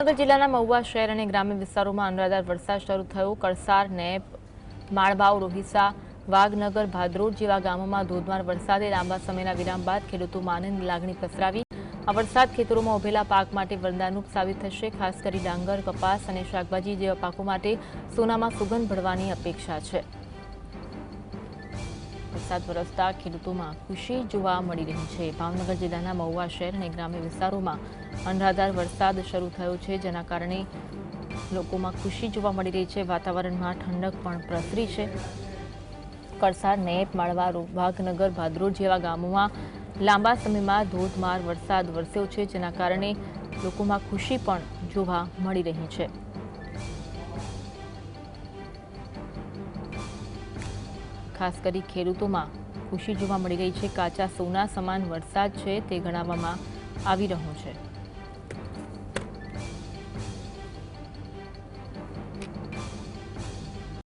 ભાવનગર જિલ્લાના મહુવા શહેર અને ગ્રામ્ય વિસ્તારોમાં અનરાધાર વરસાદ શરૂ થયો. કળસાર નેપ માળબાવ, રોહિસા, વાઘનગર, ભાદરોડ જેવા ગામોમાં ધોધમાર વરસાદે લાંબા સમયના વિરામ બાદ ખેડૂતોમાં આનંદની લાગણી પ્રસરાવી. આ વરસાદ ખેતરોમાં ઉભેલા પાક માટે વરદાનરૂપ સાબિત થશે, ખાસ કરી ડાંગર, કપાસ અને શાકભાજી જેવા પાકો માટે સોનામાં સુગંધ ભળવાની અપેક્ષા છે. વરસાદ વરસતા ખેડૂતોમાં ખુશી જોવા મળી રહી છે. ભાવનગર જિલ્લાના મહુવા શહેર અને ગ્રામ્ય વિસ્તારોમાં અનરાધાર વરસાદ શરૂ થયો છે, જેના કારણે લોકોમાં ખુશી જોવા મળી રહી છે. વાતાવરણમાં ઠંડક પણ પ્રસરી છે. કરસાર નેપ માળવા વાઘનગર, ભાદરોડ જેવા ગામોમાં લાંબા સમયમાં ધોધમાર વરસાદ વરસ્યો છે, જેના કારણે લોકોમાં ખુશી પણ જોવા મળી રહી છે. ખાસ કરી ખેડૂતોમાં ખુશી જોવા મળી રહી છે. કાચા સોના સમાન વરસાદ છે તે ગણાવવામાં આવી રહ્યો છે.